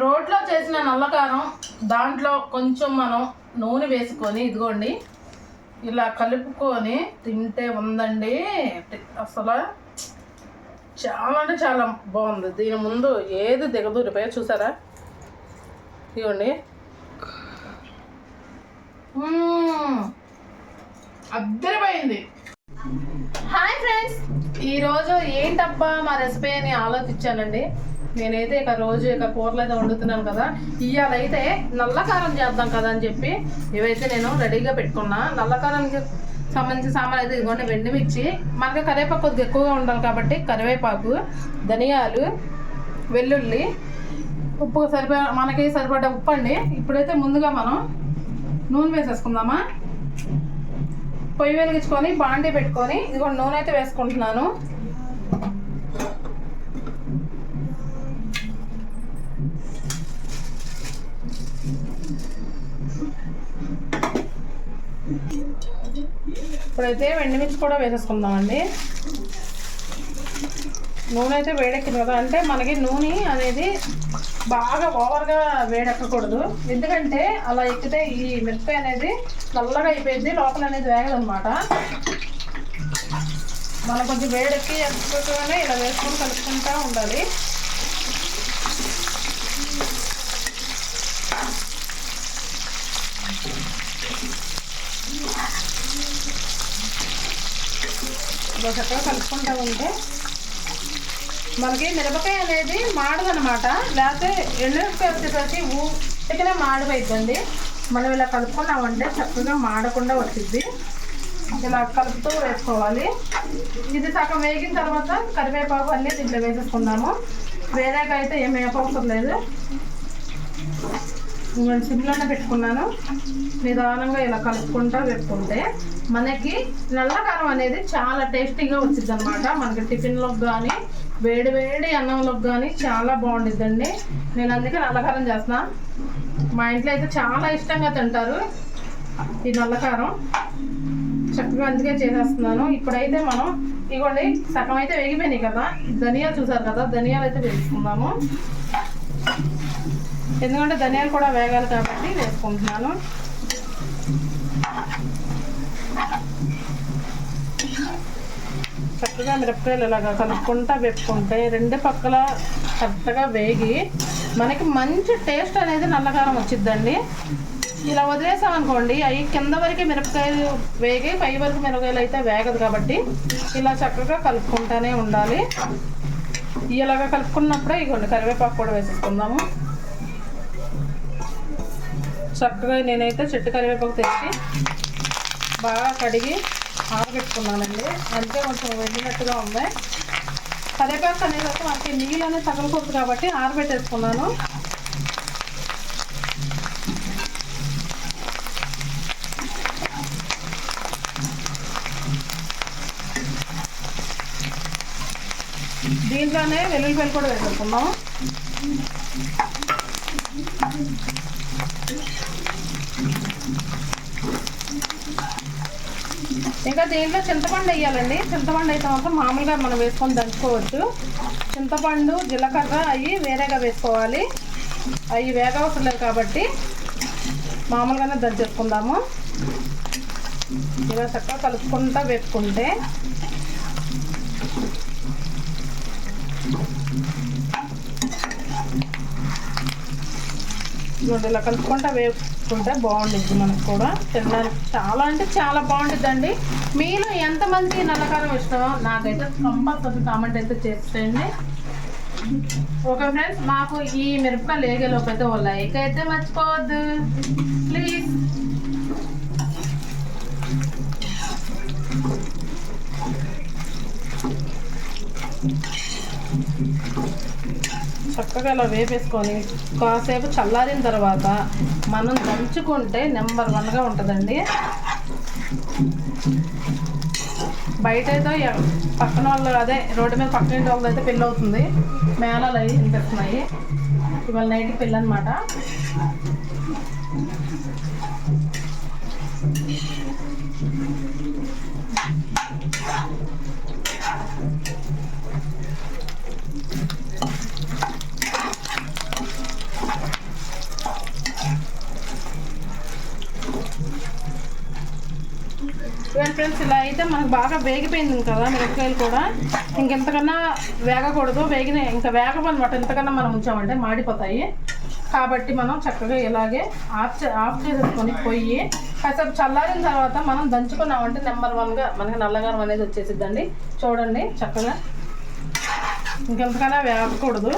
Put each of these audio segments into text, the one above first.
రోట్లో చేసిన నల్లకారం దాంట్లో కొంచెం మనం నూనె వేసుకొని ఇదిగోండి ఇలా కలుపుకొని తింటే ఉందండి. అసలు చాలా అంటే చాలా బాగుంది. దీని ముందు ఏది దిగదూరిపోయా చూసారా? మ్మ్. అద్దరిపోయింది. Hi friends. ఈరోజు ఏంటబ్బా మా రెసిపీ అని ఆలోచించానండి. నేనైతే ఇక రోజు ఇక కూరలు అయితే వండుతున్నాను కదా ఇవాళ అయితే నల్లకారం చేద్దాం కదా అని చెప్పి ఇవైతే నేను రెడీగా పెట్టుకున్నా. నల్లకారానికి సంబంధించిన సామాన్ అయితే ఇదిగోండి వెండి మిర్చి మనకి కరివేపాకు కొద్దిగా ఎక్కువగా ఉండాలి కాబట్టి కరివేపాకు ధనియాలు వెల్లుల్లి ఉప్పు సరిపడా మనకి సరిపడ్డ ఉప్పు అండి. ఇప్పుడైతే ముందుగా మనం నూనె వేసేసుకుందామా? పొయ్యి వెలిగించుకొని బాండీ పెట్టుకొని ఇదిగో నూనె అయితే వేసుకుంటున్నాను. ఇప్పుడైతే ఎండుమిర్చి కూడా వేసేసుకుందామండి. నూనె అయితే వేడెక్కింది కదా అంటే మనకి నూనె అనేది బాగా ఓవర్గా వేడెక్కకూడదు. ఎందుకంటే అలా ఎక్కితే ఈ మిరపకాయ అనేది నల్లగా అయిపోయింది లోపల అనేది వేగదనమాట మనం కొంచెం వేడెక్కి ఎక్కువగానే ఇలా వేసుకొని కలుపుకుంటూ ఉండాలి. ఇలా చక్కగా కలుపుకుంటూ ఉంటే మనకి మిరపకాయ అనేది మాడదనమాట లేకపోతే ఎండుమిరపకాయ వచ్చేసరికి ఊటికినే మాడిపోయిద్దండి. మనం ఇలా కలుపుకున్నామంటే చక్కగా మాడకుండా వచ్చింది ఇలా కలుపుతూ వేసుకోవాలి. ఇది సగం వేగిన తర్వాత కరివేపాకు అన్నీ దీంట్లో వేసేసుకున్నాము. వేరేగా అయితే ఏం వేపవసరం లేదు. నేను సిమ్లోనే పెట్టుకున్నాను. నిదానంగా ఇలా కలుపుకుంటా పెట్టుకుంటే మనకి నల్లకారం అనేది చాలా టేస్టీగా వచ్చింది అనమాట మనకి టిఫిన్లోకి కానీ వేడి వేడి అన్నంలోకి కానీ చాలా బాగుండిద్దండి. నేను అందుకే నల్లకారం చేస్తున్నా మా ఇంట్లో అయితే చాలా ఇష్టంగా తింటారు ఈ నల్లకారం. చక్కగా అందుకే చేసేస్తున్నాను. ఇప్పుడైతే మనం ఇగోండి సగం అయితే వేగిపోయినాయి కదా. ధనియాలు చూసారు కదా ధనియాలు అయితే వేసుకుందాము. ఎందుకంటే ధనియాలు కూడా వేగాలి కాబట్టి వేసుకుంటున్నాను. చక్కగా మిరపకాయలు ఇలాగా కలుపుకుంటా పెట్టుకుంటే రెండు పక్కల చక్కగా వేగి మనకి మంచి టేస్ట్ అనేది నల్లకారం వచ్చిద్దండి. ఇలా వదిలేసామనుకోండి అవి కింద వరకు మిరపకాయలు వేగి పై వరకు మిరపకాయలు అయితే వేగదు కాబట్టి ఇలా చక్కగా కలుపుకుంటానే ఉండాలి. ఇలాగా కలుపుకున్నప్పుడే ఇగోండి కరివేపాకు కూడా వేసేసుకుందాము. చక్కగా నేనైతే చెట్టు కరివేపాకు తెచ్చి బాగా కడిగి ఆరబెట్టుకున్నానండి. అంటే కొంచెం వెళ్ళినట్టుగా ఉంది. కరివేపాకు అనేది మనకి నీళ్ళు అనేది తగలకూడదు కాబట్టి ఆరబెట్టేసుకున్నాను. దీంట్లోనే వెల్లుల్లిపాయలు కూడా వేసేసుకుందాం ఇంకా దీంట్లో చింతపండు వేయాలండి. చింతపండు అయితే మాత్రం మామూలుగా మనం వేసుకొని దంచుకోవచ్చు. చింతపండు జీలకర్ర అవి వేరేగా వేసుకోవాలి. అవి వేగవసరం లేదు కాబట్టి మామూలుగానే దంచేసుకుందాము. ఇలా చక్కగా కలుపుకుంటా వేసుకుంటే ఇలా కలుపుకుంటా వేసుకుంటే బాగుండిద్ది మనకు కూడా. తినడానికి చాలా అంటే చాలా బాగుంటుందండి మీలో ఎంతమందికి నల్లకారం ఇష్టమో నాకైతే కంపల్సరీ కామెంట్ అయితే చేసేయండి. ఓకే ఫ్రెండ్స్ మాకు ఈ మిరపకాయలు వేగేలోపు అయితే ఓ లైక్ అయితే మర్చిపోవద్దు. ప్లీజ్. చక్కగా ఇలా వేపేసుకొని కాసేపు చల్లారిన తర్వాత మనం దంచుకుంటే నెంబర్ వన్గా ఉంటుందండి. బయట అయితే పక్కన వాళ్ళు అదే రోడ్డు మీద పక్కన ఇంటి వాళ్ళు అయితే పెళ్ళి అవుతుంది మేళాలు అవి వినిపిస్తున్నాయి. ఇవాళ నైట్కి పెళ్ళి అనమాట ఫ్రెండ్స్ ఇలా అయితే మనకు బాగా వేగిపోయింది కదా మిరపకాయలు కూడా. ఇంకెంతకన్నా వేగకూడదు. వేగిన ఇంకా వేగమన్నమాట ఎంతకన్నా మనం ఉంచామంటే మాడిపోతాయి. కాబట్టి మనం చక్కగా ఇలాగే ఆఫ్ చే ఆఫ్ చేసేసుకొని పొయ్యి కాసేపు చల్లారిన తర్వాత మనం దంచుకున్నామంటే నెంబర్ వన్గా మనకి నల్లగారం అనేది వచ్చేసిద్దండి. చూడండి చక్కగా. ఇంకెంతకన్నా వేగకూడదు.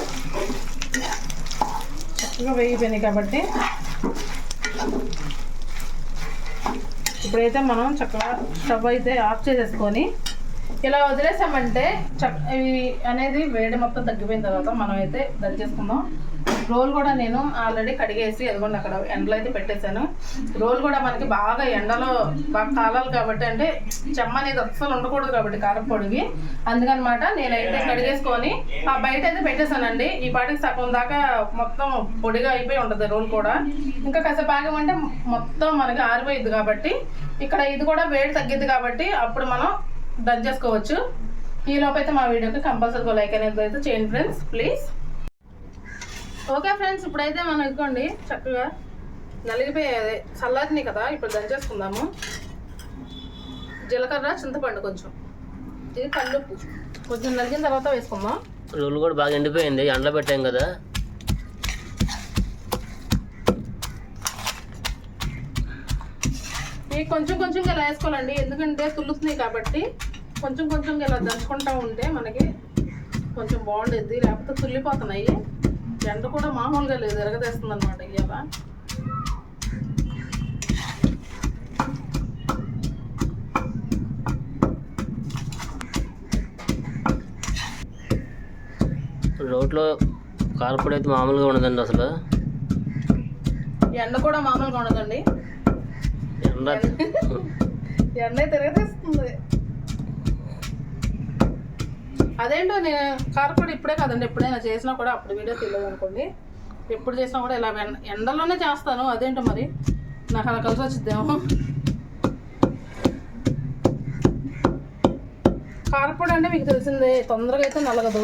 చక్కగా వేగిపోయినాయి కాబట్టి. ఇప్పుడైతే మనం చక్కగా స్టవ్ అయితే ఆఫ్ చేసేసుకొని ఇలా వదిలేసామంటే చక్ ఇవి అనేది వేడి మొత్తం తగ్గిపోయిన తర్వాత మనం అయితే దంచేసుకుందాం రోల్ కూడా నేను ఆల్రెడీ కడిగేసి అదిగోండి అక్కడ ఎండలో అయితే పెట్టేశాను. రోల్ కూడా మనకి బాగా ఎండలో బాగా కాలాలి కాబట్టి అంటే చెమ్మ అనేది అస్సలు ఉండకూడదు కాబట్టి కారపొడికి అందుకనమాట నేనైతే కడిగేసుకొని ఆ బయట అయితే పెట్టేశానండి. ఈ పాటికి సగం దాకా మొత్తం పొడిగా అయిపోయి ఉంటుంది రోల్ కూడా. ఇంకా కాసేపు ఆగమంటే మొత్తం మనకి ఆరిపోయింది కాబట్టి ఇక్కడ ఇది కూడా వేడి తగ్గిద్ది కాబట్టి అప్పుడు మనం దంచేసుకోవచ్చు. ఈ లోపు అయితే మా వీడియోకి కంపల్సరీగా లైక్ అనేది అయితే చేయండి ఫ్రెండ్స్ ప్లీజ్. ఓకే ఫ్రెండ్స్ ఇప్పుడైతే మనం ఇదిగోండి చక్కగా నలిగిపోయేది చల్లారినాయి కదా ఇప్పుడు దంచేసుకుందాము. జీలకర్ర చింతపండు కొంచెం. ఇది కల్లుప్పు కొంచెం నలిగిన తర్వాత వేసుకుందాం. రోలు కూడా బాగా ఎండిపోయింది ఎండలో పెట్టాం కదా. ఇవి కొంచెం కొంచెం ఇలా వేసుకోవాలండి. ఎందుకంటే తుల్లుతున్నాయి కాబట్టి కొంచెం కొంచెం ఇలా దంచుకుంటా ఉంటే మనకి కొంచెం బాగుండేది. లేకపోతే తుల్లిపోతున్నాయి. ఎండ కూడా మామూలుగా లేదు ఎరగదేస్తుంది అనమాట ఇవాళ రోట్లో కారపొడి అయితే మామూలుగా ఉండదండి అసలు. ఎండ కూడా మామూలుగా ఉండదండి. ఎండ. ఎండ. తిరగతీస్తుంది అదేంటో నేను కారపొడి ఇప్పుడే కదండి ఎప్పుడైనా చేసినా కూడా అప్పుడు వీడియో తెలియదు అనుకోండి. ఎప్పుడు చేసినా కూడా ఇలా ఎండ ఎండలోనే చేస్తాను అదేంటో మరి? నాకు అలా కలిసి వచ్చిద్దేమో. కారపొడి అంటే మీకు తెలిసిందే తొందరగా అయితే నలగదు.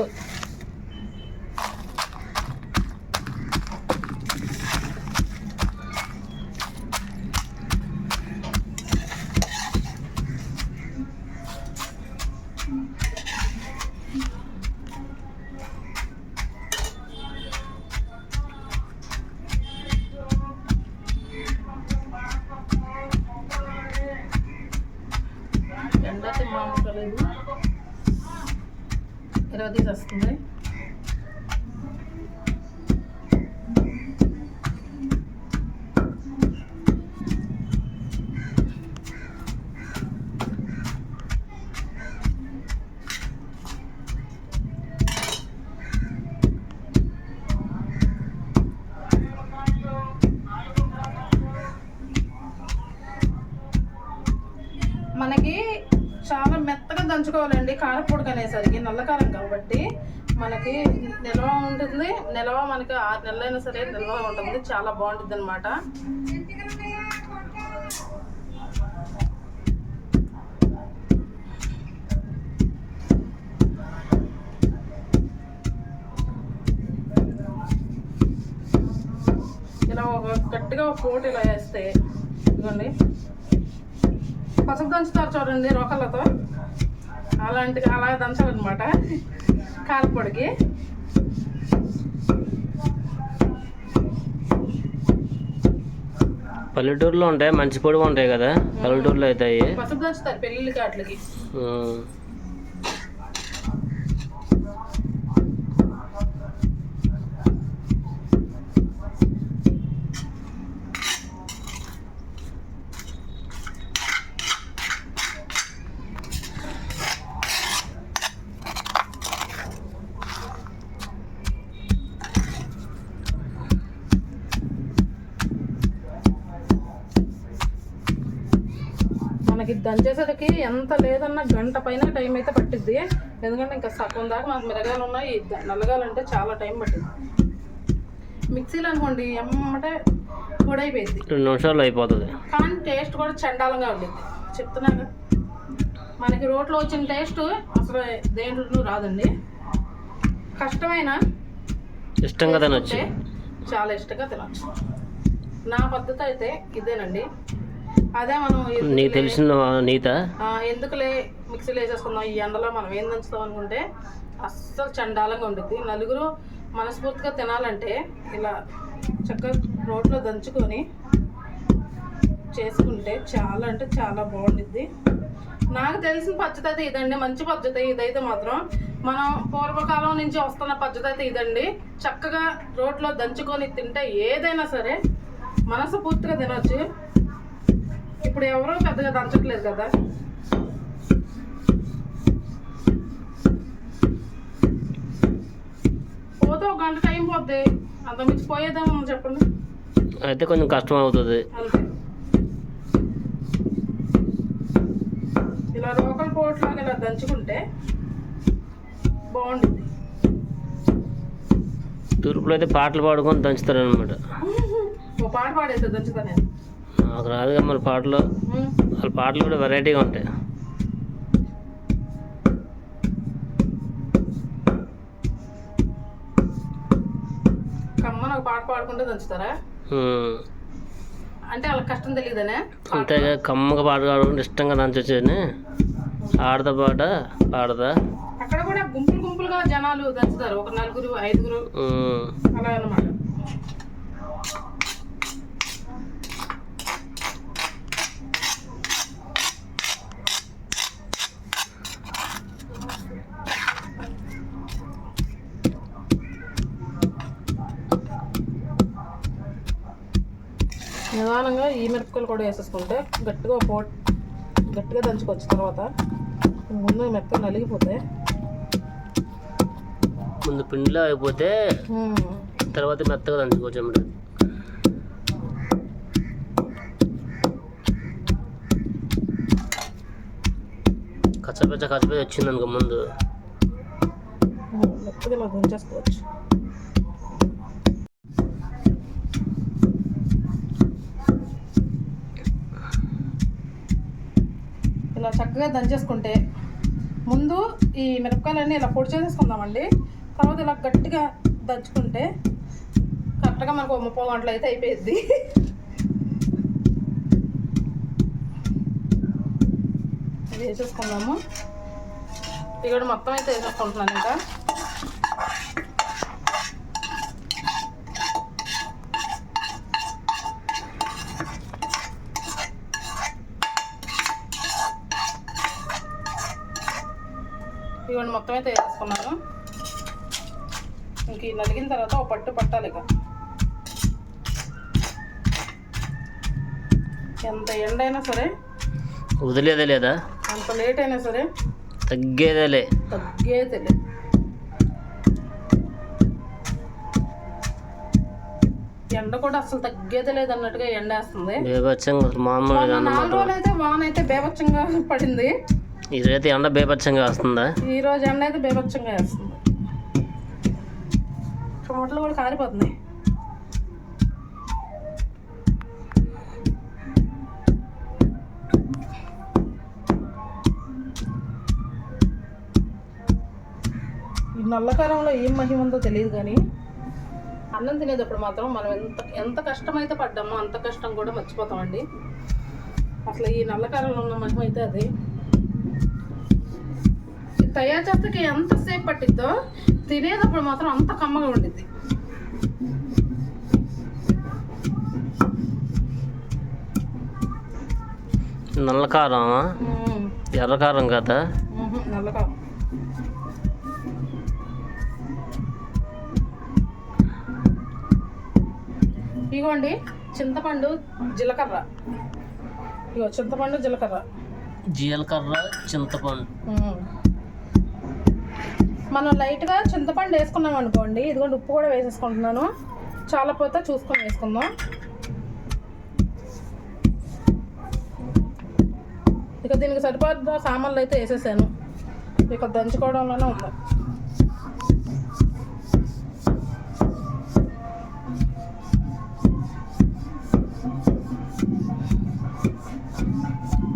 ఎండ అయితే మామూలుగా లేదు కారపొడి అనేసరికి నల్ల కారం కాబట్టి మనకి నిల్వ ఉంటుంది. నిల్వ మనకి ఆరు నెలలైనా సరే నిల్వ ఉంటుంది. చాలా బాగుంటుంది అనమాట ఇలా ఒక గట్టిగా ఒక కోట్ ఇలా వేస్తే ఇదిగోండి. పసుపు దంచుతారు చూడండి రోకళ్ళతో. అలాంటి అలా దంచాలన్నమాట. కారపొడికి పల్లెటూరులో ఉంటాయి మంచి పొడి ఉంటాయి కదా. పల్లెటూరులో అవుతాయి. పసుపు దంచుతారు పెళ్ళిళ్ళ కాట్లకి మనకి దంచేసరికి ఎంత లేదన్నా గంట పైన టైం అయితే పట్టిద్ది. ఎందుకంటే ఇంకా సగం దాకా మనకు మిరగాయలు ఉన్నాయి. నల్లగాలంటే చాలా టైం పట్టింది మిక్సీలో అనుకోండి ఎమ్మటే పొడైపోయింది రెండు నిమిషాల్లో అయిపోతుంది. కానీ టేస్ట్ కూడా చండాలంగా ఉండింది చెప్తున్నాను మనకి రోట్లో వచ్చిన టేస్ట్ అసలు దేంట్లో రాదండి. కష్టమైన ఇష్టంగా తినొచ్చు. చాలా ఇష్టంగా తినచ్చు. నా పద్ధతి అయితే ఇదేనండి. అదే మనం నీకు తెలిసిన నీత? ఎందుకులే మిక్సీలో వేసేసుకుందాం? ఈ ఎండలో మనం ఏం దంచుతాం అనుకుంటే అస్సలు చండాలంగా ఉంటుంది నలుగురు మనస్ఫూర్తిగా తినాలంటే ఇలా చక్కగా రోట్లో దంచుకొని చేసుకుంటే చాలా అంటే చాలా బాగుండిద్ది. నాకు తెలిసిన పద్ధతి అయితే ఇదండి. మంచి పద్ధతి ఇదైతే మాత్రం. మనం పూర్వకాలం నుంచి వస్తున్న పద్ధతి అయితే ఇదండి. చక్కగా రోట్లో దంచుకొని తింటే ఏదైనా సరే మనసు పూర్తిగా తినొచ్చు. ఇప్పుడు ఎవరో పెద్దగా దంచట్లేదు కదా. పోతే ఒక గంట టైం పోద్ది. అంత మించి పోయేదేమో చెప్పండి. అయితే కొంచెం కష్టం అవుతుంది. ఇలా రోకల్ పోట్లాగా ఇలా దంచుకుంటే బాగుంటుంది. తూర్పులో అయితే పాటలు పాడుకొని దంచుతారు అనమాట ఓ పాట పాడేస్తే దంచుతా నేను. నాకు రాదుగా మన పాటలు. వాళ్ళ పాటలు కూడా వెరైటీగా ఉంటాయి. పాట పాడుకుంటే దంచుతారా. అంటే వాళ్ళకి కష్టం తెలియదనే? అంతేగా కమ్మగా పాట పాడుకుంటే ఇష్టంగా దంచొచ్చని ఆడతా పాట పాడతా. అక్కడ కూడా గుంపులు గుంపులుగా జనాలు దంచుతారు. ఒక నలుగురు ఐదుగురు. అలా అన్నమాట. నిదానంగా ఈ మిరపకాయలు కూడా వేసేసుకుంటే గట్టిగా పో గట్టిగా దంచుకోవచ్చు తర్వాత. ముందు మిరపకాయలు నలిగిపోతాయి ముందు పిండిలో అయిపోతే. తర్వాత మెత్తగా దంచుకోవచ్చు అన్నమాట. కచ్చపెచ్చ కచ్చపెచ్చ వచ్చింది అనుకో ముందు. మెత్తగా ఇలా ఇలా చక్కగా దంచేసుకుంటే ముందు ఈ మిరపకాయలన్నీ ఇలా పొడి చేసేసుకుందామండి. తర్వాత ఇలా గట్టిగా దంచుకుంటే కరెక్ట్గా మనకు ఒక ముప్పై గంటలు అయితే అయిపోయింది ఇది వేసేసుకుందాము ఇక్కడ మొత్తం అయితే వేసేసుకుంటున్నాను ఇంకా. ఇవన్నీ మొత్తం అయితే వేసేసుకున్నాను ఇంక నలిగిన తర్వాత ఒక పట్టు పట్టాలి ఇక. ఎంత ఎండ అయినా సరే వదిలేదే లేదా? ఎంత లేట్ అయినా సరే తగ్గేదేలే తగ్గే తెలియదు ఎండ కూడా అసలు తగ్గేదే లేదు అన్నట్టుగా ఎండ వేస్తుంది బేబచ్చంగా మామూలుగా నాలుగు రోజులు అయితే వాన అయితే బేభత్సంగా పడింది. ఇదైతే ఎండ బేబచ్చంగా వస్తుందా? ఈ రోజు ఎండ అయితే బేభత్సంగా వేస్తుంది. టమాటాలు కూడా కారిపోతున్నాయి. ఈ నల్లకారంలో ఏం మహిమ ఉందో తెలియదు కానీ అన్నం తినేటప్పుడు మాత్రం మనం ఎంత ఎంత కష్టమైతే పడ్డామో అంత కష్టం కూడా మర్చిపోతామండి. అసలు ఈ నల్లకారంలో ఉన్న మహిమ అయితే అది. తయారు చేస్తే ఎంతసేపు పట్టిద్దో తినేటప్పుడు మాత్రం అంత కమ్మగా ఉండిద్ది. నల్ల కారం మ్మ్. ఎర్ర కారం కదా. నల్లకారం. ఇగోండి చింతపండు జీలకర్ర. ఇగో చింతపండు జీలకర్ర. జీలకర్ర చింతపండు. మనం లైట్గా చింతపండు వేసుకున్నాం అనుకోండి ఇదిగోండి ఉప్పు కూడా వేసేసుకుంటున్నాను. చాలా పోతే చూసుకొని వేసుకుందాం. ఇక దీనికి సరిపడా సామాన్లు అయితే వేసేసాను. ఇక దంచుకోవడంలోనే ఉంది.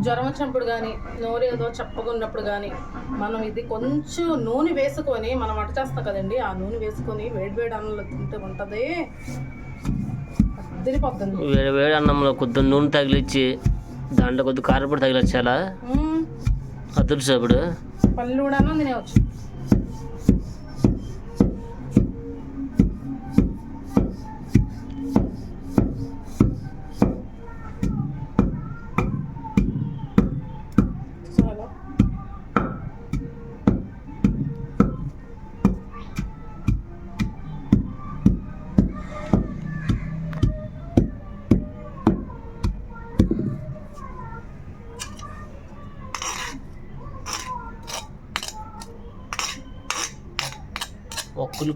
జ్వరం వచ్చినప్పుడు కానీ నోరు ఏదో చప్పగా ఉన్నప్పుడు కానీ మనం ఇది కొంచెం నూనె వేసుకొని మనం వంట చేస్తాం కదండి ఆ నూనె వేసుకొని వేడి వేడి అన్నంలో తింటే ఉంటుంది? వేడి వేడి అన్నంలో కొద్దిగా నూనె తగిలిచ్చి దాంట్లో కొద్ది కారపొడి తగిలొచ్చాలా ఇప్పుడు పళ్ళు కూడాను తినేవచ్చు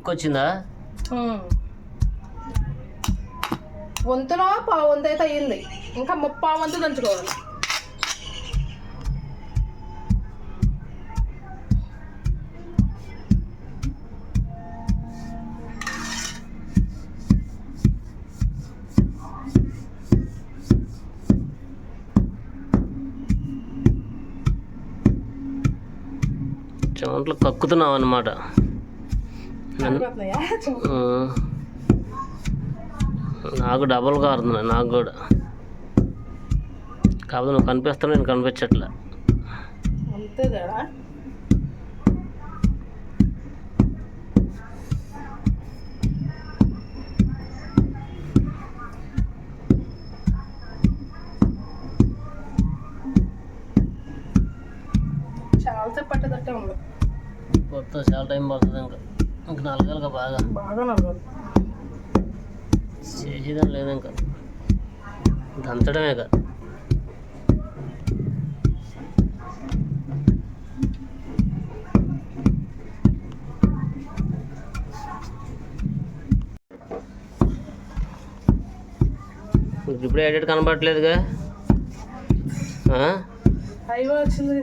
కులుక్కు వచ్చిందా. వంతులో పావు వంతు అయితే అయ్యింది ఇంకా ముప్పావు వంతు దంచుకోవాలి చెమటలు కక్కుతున్నావు అనమాట సరిపోతున్నాయా? నాకు డబల్ కారుతున్నాయి నాకు కూడా. కాకపోతే నువ్వు కనిపిస్తావు నేను కనిపించట్లే. చాలా సేపు ఉంది. కొత్త చాలా టైం పడుతుంది ఇంకా. ఇంక నలగలుగా బాగా. బాగా నలగాలి. చేసేదని లేదు ఇంకా. దంచడమే కదా ఇప్పుడే ఎడిట్ కనబడట్లేదుగా? అయ్యో వచ్చింది.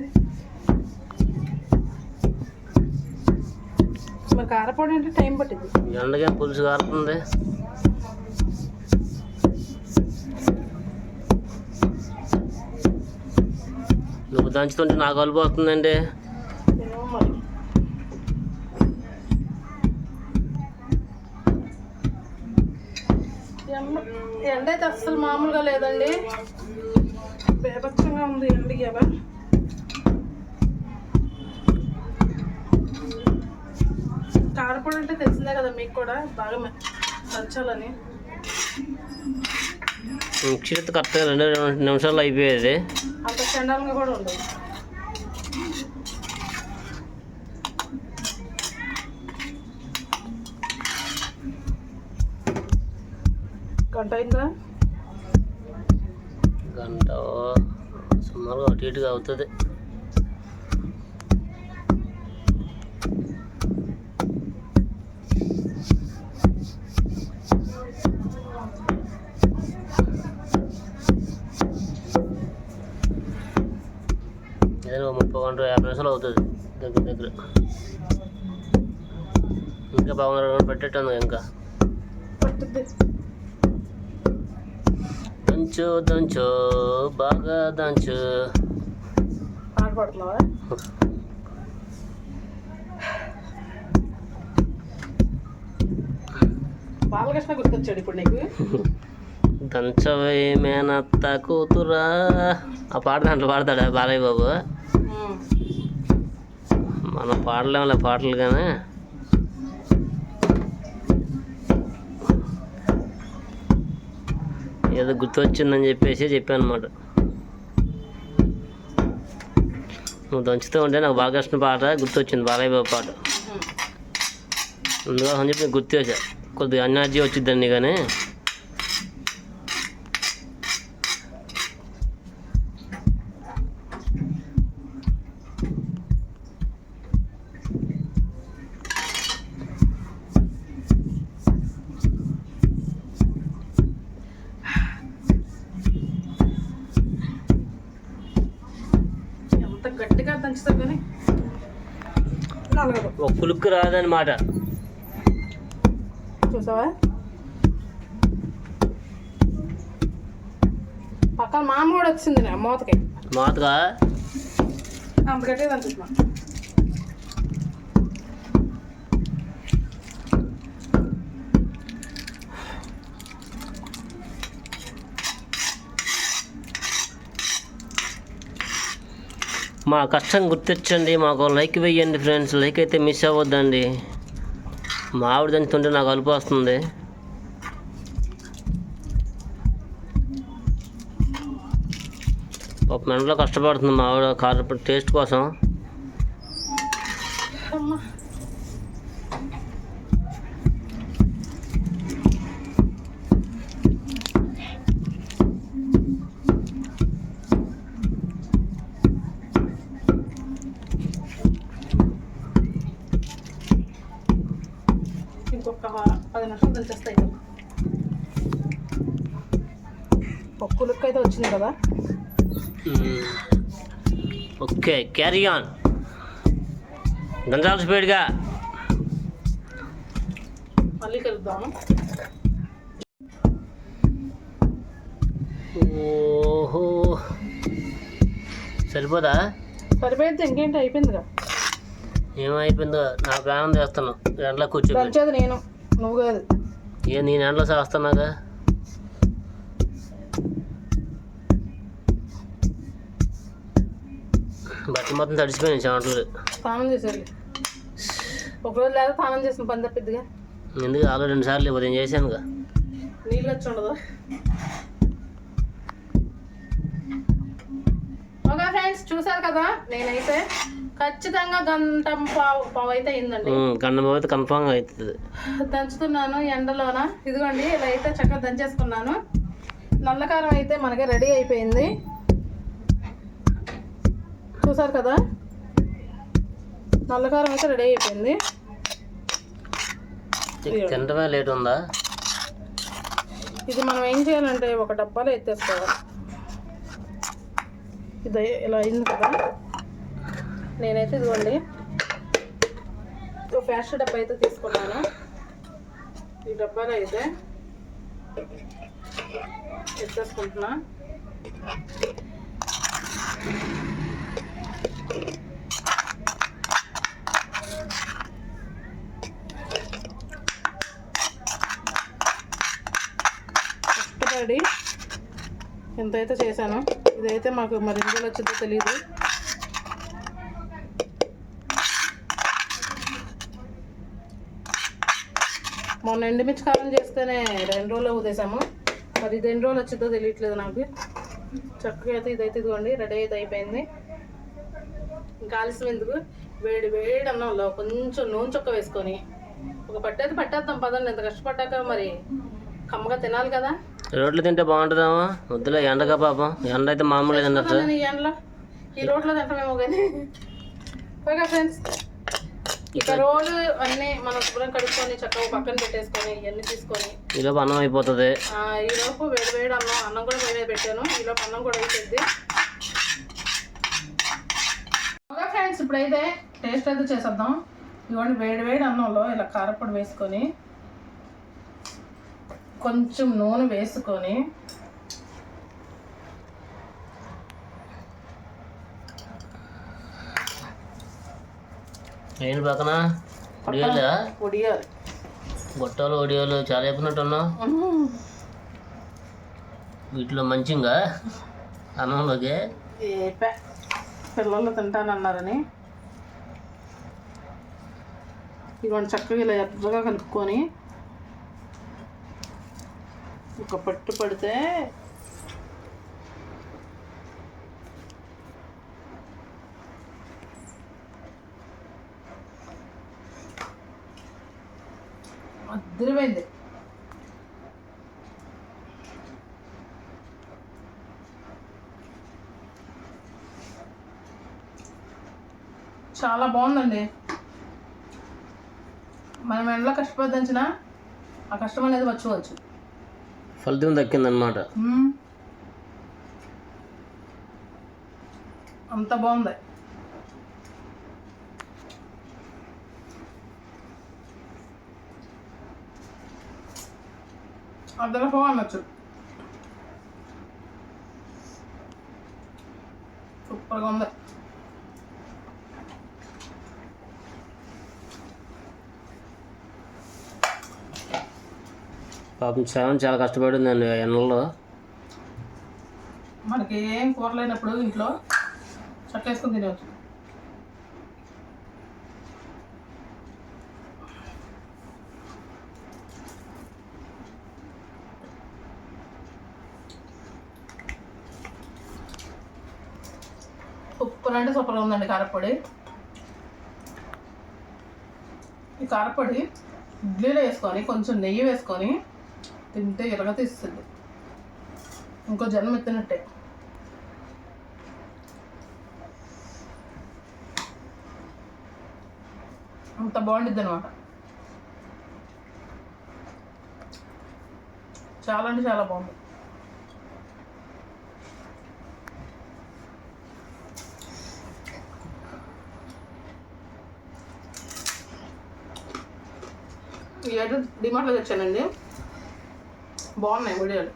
మరి కారపొడి అంటే టైం పట్టింది. ఎండగా పులుసు కారుతుంది. నువ్వు దంచుతుంటే నాకు కలుపు వస్తుందండి. ఎండ అయితే అస్సలు మామూలుగా లేదండి. బేభత్సంగా ఉంది ఎండ గేబ కారపొడి అంటే తెలిసిందే కదా మీకు కూడా. బాగా నచ్చాలని. క్షిత్ కరెక్ట్గా రెండు నిమిషాల్లో అయిపోయేది. అంత చండాలంగా కూడా ఉండదు. గంట అయిందా? గంట సుమారుగా అటు ఇటుగా అవుతుంది ఒక ముప్పై గంట యాభై నిమిషాలు అవుతుంది దగ్గర దగ్గర. ఇంకా బాగున్నారు పెట్టేట్టుంది ఇంకా. దంచు దంచు బాగా దంచు. బాలకృష్ణ గుర్తొచ్చాడు ఇప్పుడు నీకు? దంచవే మేనత్త కూతురా. ఆ పాట దాంట్లో పాడతాడా బాలయ్య బాబు. మనం పాడలేములే పాటలు కానీ. ఏదో గుర్తొచ్చిందని చెప్పేసి చెప్పాను అనమాట నువ్వు దంచుతూ ఉంటే నాకు బాలకృష్ణ పాట గుర్తొచ్చింది బాలయ్య బాబు పాట. అందుకోసం చెప్పి గుర్తు వచ్చా కొద్దిగా ఎనర్జీ వచ్చిద్దండి కానీ. పులుక్కు రాదనమాట చూసావా? పక్కన మామ కూడా వచ్చింది మూతకి. మాతగా అంత మా కష్టం గుర్తించండి మాకు లైక్ వేయండి ఫ్రెండ్స్ లైక్ అయితే మిస్ అవ్వద్దండి. మా ఆవిడ దంచుతుంటే నాకు అలుపు వస్తుంది. ఒక మెండలో కష్టపడుతుంది మా ఆవిడ టేస్ట్ కోసం అమ్మా ఇంకొక పది నిమిషాలు దంచేస్తాయి పప్పు లుక్ అయితే వచ్చింది కదా మ్మ్. ఓకే క్యారీ ఆన్ దంచాలి స్పీడ్గా. మళ్ళీ కలుద్దాము. ఓహో. సరిపోదా? సరిపోయింది ఇంకేంటి అయిపోయిందిగా. ఏమైపోయిందో నా ప్రాణం చేస్తున్నావు ఎండలో దంచేది నేను నువ్వు కాదు. ఏ నేను ఎండలో చేస్తున్నాగా? బట్టలు మొత్తం తడిసిపోయినాయి చెమటలు స్నానం చేసేది ఒక రోజు లేదా స్నానం చేసిన పని తప్పిద్దిగా. ఎందుకు ఆలో రెండు సార్లు ఉదయం చేశానుగా. నీళ్ళు వచ్చి ఉండదు. ఓకే ఫ్రెండ్స్ చూసారు కదా? నేనైతే ఖచ్చితంగా గంట పావు పావు అయితే అయిందండి. గండం అయితే కన్ఫామ్గా అవుతుంది. దంచుతున్నాను ఎండలోన. ఇదిగోండి ఇలా అయితే చక్కగా దంచేసుకున్నాను. నల్లకారం అయితే మనకి రెడీ అయిపోయింది. చూసారు కదా? నల్లకారం అయితే రెడీ అయిపోయింది. తింటమే లేట్ ఉందా? ఇది మనం ఏం చేయాలంటే ఒక డబ్బాలో ఎత్తేసుకోవాలి. ఇది ఇలా అయింది కదా? నేనైతే ఇదిగోండి. ఒక ఫ్యాషన్ డబ్బా అయితే తీసుకున్నాను. ఈ డబ్బాలో అయితే ఎత్తేసుకుంటున్నా కష్టపడి ఇంత అయితే చేశాను ఇదైతే మాకు మరి ఎందులో వచ్చిందో తెలియదు మొన్న ఎండుమిర్చి కారం చేస్తేనే రెండు రోజులు ఉదేశాము మరి ఇది ఎన్ని రోజులు వచ్చిందో తెలియట్లేదు నాకు. చక్కగా అయితే ఇదైతే ఇదిగోండి రెడీ అయితే అయిపోయింది. ఇంకా ఆలస్యం ఎందుకు? వేడి వేడి అన్నంలో కొంచెం నూనె చొక్క వేసుకొని. ఒక పట్టేది పట్టేద్దాం పదండి ఎంత కష్టపడ్డాక మరి. కమ్మగా తినాలి కదా. రోడ్లు తింటే బాగుంటుందేమో? వద్దులే ఎండగా పాపం. ఎండ అయితే మామూలు తిన్నట్టు నేను ఈ రోడ్లో తింటామేమో కానీ. ఫ్రెండ్స్ ఇక రోడ్లు అన్నీ మనం శుభ్రం కడుక్కొని చక్కగా పక్కన పెట్టేసుకొని ఇవన్నీ తీసుకొని. ఈలోపు అన్నం అయిపోతుంది. ఈలోపు వేడి వేడి అన్నం అన్నం కూడా మీద పెట్టాను. ఈలోపు అన్నం కూడా అయిపోయింది. ఓకే ఫ్రెండ్స్ ఇప్పుడైతే టేస్ట్ అయితే చేసేద్దాం. ఇవ్వండి వేడి వేడి అన్నంలో ఇలా కారపొడి వేసుకొని కొంచెం నూనె వేసుకొని ఏంటి పక్కన? ఒడియోలా ఉడియాలి బొట్టలు ఒడియోలు చాలా చెప్పినట్టున్నావు వీటిలో మంచిగా అన్నంలోకి పిల్లలు తింటానన్నారని. ఇవన్నీ చక్కగా ఇలా ఎర్రగా కలుపుకొని ఒక పట్టు పడితే అదిరిపోయింది. చాలా బాగుందండి. మనం ఎండలో కష్టపడించిన ఆ కష్టం అనేది వచ్చుకోవచ్చు ఫలితం దక్కిందనమాట మ్మ్. అంత బాగుంది అద్దరు ఫోన్ అనొచ్చు సూపర్గా ఉంది పాపం సెవెన్ చాలా కష్టపడిందండి ఆ ఎండలో మనకి ఏం కూర లేనప్పుడు ఇంట్లో వేసుకుని తినవచ్చు సూపర్ అంటే సూపర్ ఉందండి కారపొడి. ఈ కారపొడి ఇడ్లీలో వేసుకొని కొంచెం నెయ్యి వేసుకొని తింటే ఇరగ తీస్తుంది. ఇంకో జన్మ ఎత్తినట్టే. అంత బాగుండిద్ది అనమాట చాలా అంటే చాలా బాగుంది. ఈ డిమార్ట్లో తెచ్చానండి. బాగున్నాయి వీడియోలు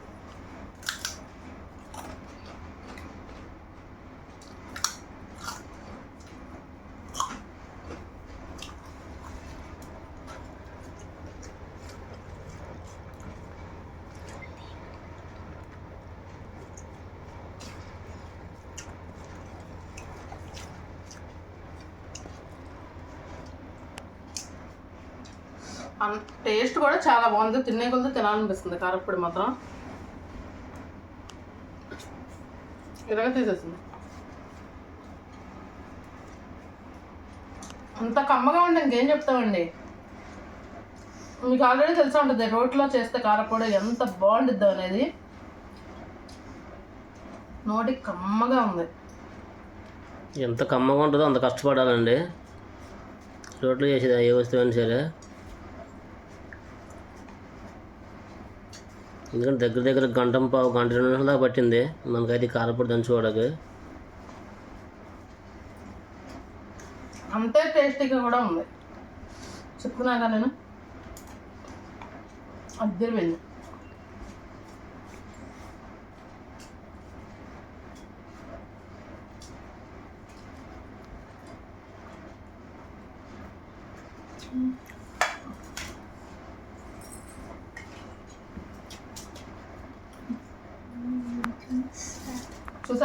టేస్ట్ కూడా చాలా బాగుంది. తినే కొలది తినాలనిపిస్తుంది. కారప్పొడి మాత్రం. ఇలాగ తీసేసింది అంత కమ్మగా ఉండి ఇంకేం చెప్తామండి? మీకు ఆల్రెడీ తెలిసే ఉంటుంది రోట్లో చేస్తే కారపొడి ఎంత బాగుండిద్దో అనేది. నోటి కమ్మగా ఉంది. ఎంత కమ్మగా ఉంటుందో అంత కష్టపడాలండి. రోడ్లు చేసేది ఏ వస్తువు అయినా సరే. ఎందుకంటే దగ్గర దగ్గర గంట పావు గంట రెండు నిమిషాలు దాకా పట్టింది. మనకైతే కారపొడి దంచుకోవడానికి అంతే టేస్టీగా కూడా ఉంది. చెప్తున్నాగా నేను? అద్దరిపోయింది.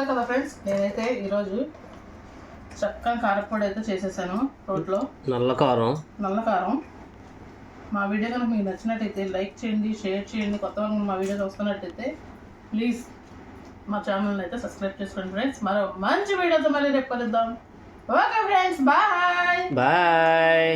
చూసా కదా ఫ్రెండ్స్? నేనైతే ఈరోజు చక్కగా కారపొడి అయితే చేసేసాను రోట్లో. నల్ల కారం. నల్ల కారం. మా వీడియో కనుక మీకు నచ్చినట్టయితే లైక్ చేయండి షేర్ చేయండి. కొత్త వాళ్ళు మా వీడియో చూస్తున్నట్టయితే ప్లీజ్ మా ఛానల్ని అయితే సబ్స్క్రైబ్ చేసుకోండి ఫ్రెండ్స్. మరో మంచి వీడియోతో మళ్ళీ రేపు కలుద్దాం. Okay friends bye! బాయ్!